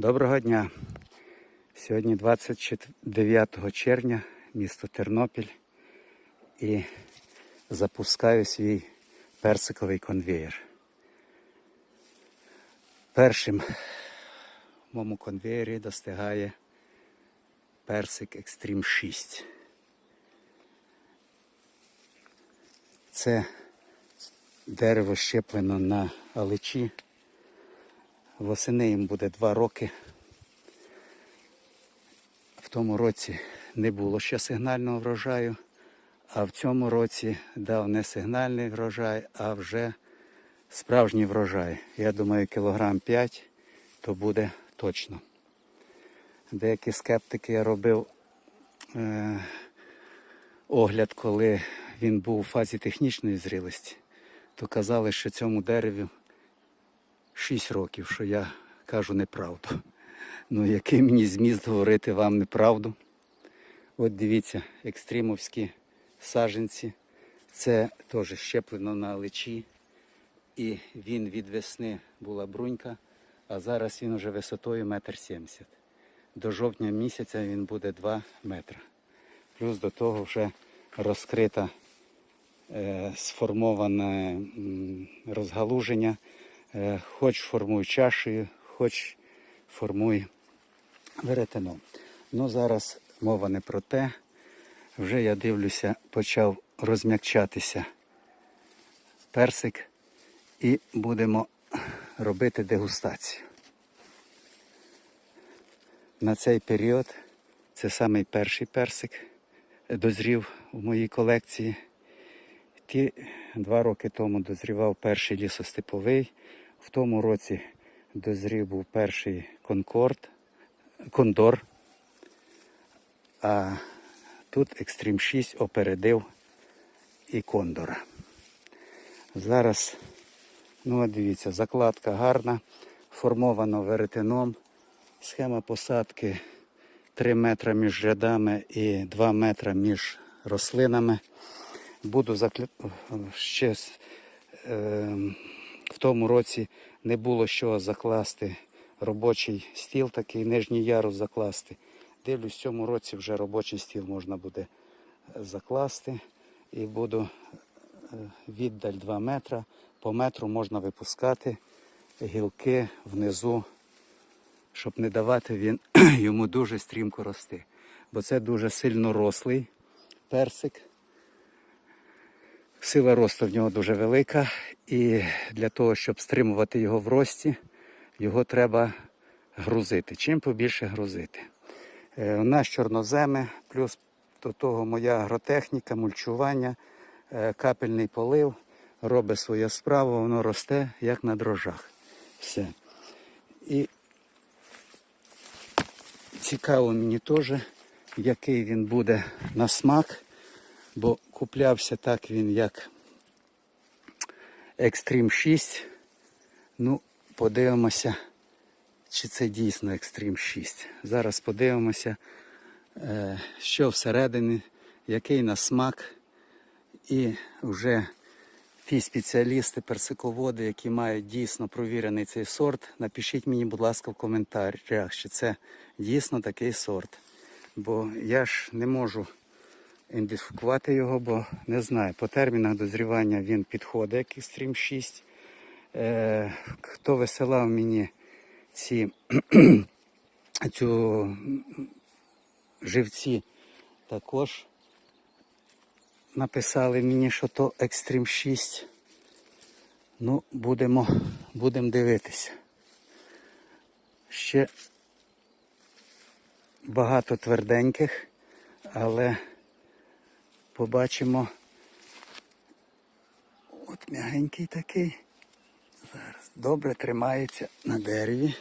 Доброго дня. Сьогодні 29 червня, місто Тернопіль і запускаю свій персиковий конвеєр. Першим в моєму конвеєрі достигає персик Extreme 6. Це дерево щеплено на аличі. Восени їм буде два роки. В тому році не було ще сигнального врожаю, а в цьому році дав не сигнальний врожай, а вже справжній врожай. Я думаю, кілограм 5 то буде точно. Деякі скептики я робив е, огляд, коли він був у фазі технічної зрілості, то казали, що цьому дереві 6 років, що я кажу неправду. Ну, який мені зміст говорити вам неправду? От дивіться, екстримовські саженці. Це теж щеплено на личі. І він від весни була брунька, а зараз він вже висотою метр сімдесят. До жовтня місяця він буде 2 метри. Плюс до того вже розкрита е, сформоване розгалуження, хоч формуй чашею, хоч формуй веретеном. Ну зараз мова не про те. Вже я дивлюся, почав розм'якчатися персик і будемо робити дегустацію. На цей період це самий перший персик дозрів у моїй колекції. Ті два роки тому дозрівав перший лісостеповий. В тому році дозрів був перший конкорд, кондор. А тут Екстрім 6 опередив і кондора. Зараз, ну от дивіться, закладка гарна, формована веретеном. Схема посадки 3 метри між рядами і 2 метри між рослинами. Буду закля... ще е, в тому році не було що закласти робочий стіл, такий нижній ярус закласти. Дивлюсь, в цьому році вже робочий стіл можна буде е, закласти і буду е, віддаль 2 метра. По метру можна випускати гілки внизу, щоб не давати він йому дуже стрімко рости. Бо це дуже сильно рослий персик. Сила росту в нього дуже велика, і для того, щоб стримувати його в рості, його треба грузити. Чим побільше грузити. Е, У нас чорноземи, плюс до того моя агротехніка, мульчування, е, капельний полив робить свою справу, воно росте як на дрожжах. Все. І цікаво мені теж, який він буде на смак, бо куплявся так він як Extreme 6. Ну, подивимося, чи це дійсно Extreme 6. Зараз подивимося, е, що всередині, який на смак. І вже ті спеціалісти, персиководи, які мають дійсно провірений цей сорт, напишіть мені, будь ласка, в коментарях, чи це дійсно такий сорт. Бо я ж не можу ідентифікувати його, бо не знаю. По термінах дозрівання він підходить як Extreme 6. Е, хто висилав мені ці цю живці, також написали мені, що то Extreme 6. Ну, будемо, будемо дивитися. Ще багато тверденьких, але побачимо. От м'ягенький такий. Зараз добре тримається на дереві.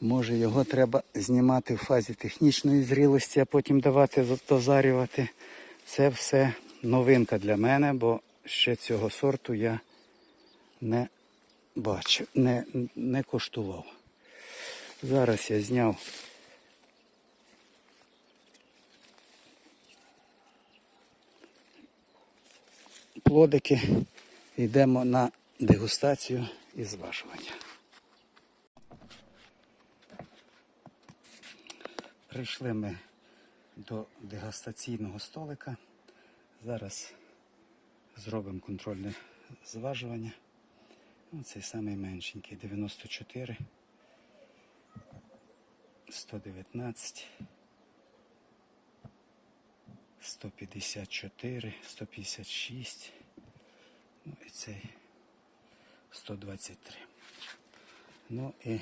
Може його треба знімати в фазі технічної зрілості, а потім давати дозарювати. Це все новинка для мене, бо ще цього сорту я не бачив, не, не коштував. Зараз я зняв плодики, йдемо на дегустацію і зважування. Прийшли ми до дегустаційного столика. Зараз зробимо контрольне зважування. Ну, цей самий меншенький 94, 119, 154, 156. Ну і цей 123. Ну і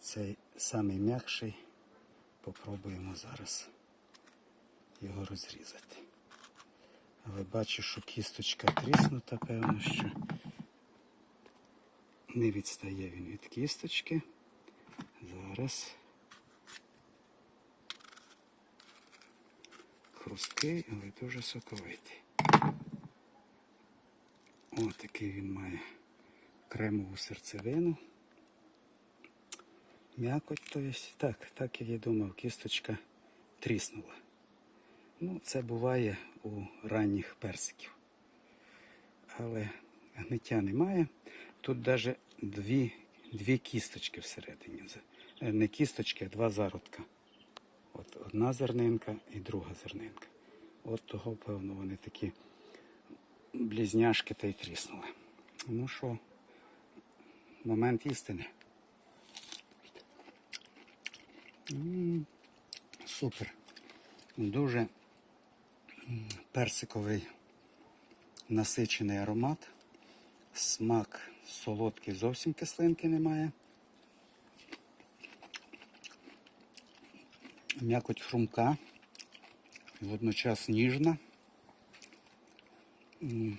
цей самий м'якший попробуємо зараз його розрізати. Але бачу, що кісточка тріснута, певно, що не відстає він від кісточки. Зараз хрусткий, але дуже соковитий. Ось такий він має кремову серцевину. М'якоть, то є. Так, так як я думав, кісточка тріснула. Ну, це буває у ранніх персиків. Але гниття немає. Тут навіть дві, дві кісточки всередині. Е, Не кісточки, а два зародка. От одна зернинка і друга зернинка. От того, певно, вони такі близняшки та й тріснули. Ну що, момент істини. Супер. Дуже персиковий насичений аромат. Смак солодкий, зовсім кислинки немає. М'якоть хрумка, водночас ніжна. Е,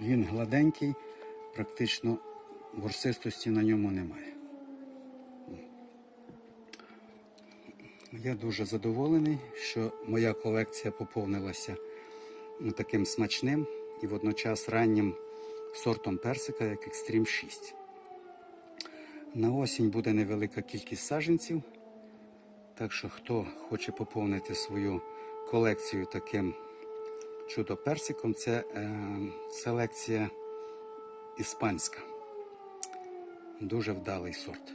Він гладенький, практично ворсистості на ньому немає. Я дуже задоволений, що моя колекція поповнилася таким смачним і водночас раннім сортом персика, як Extreme 6. На осінь буде невелика кількість саджанців, так що хто хоче поповнити свою колекцію таким чудо-персиком, це е, селекція іспанська. Дуже вдалий сорт.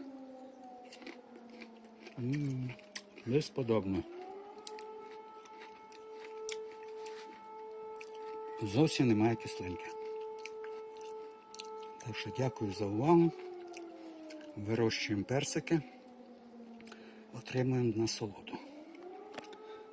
М, Безподобно. Зовсім немає кислинки. Так що дякую за увагу. Вирощуємо персики, отримуємо насолоду.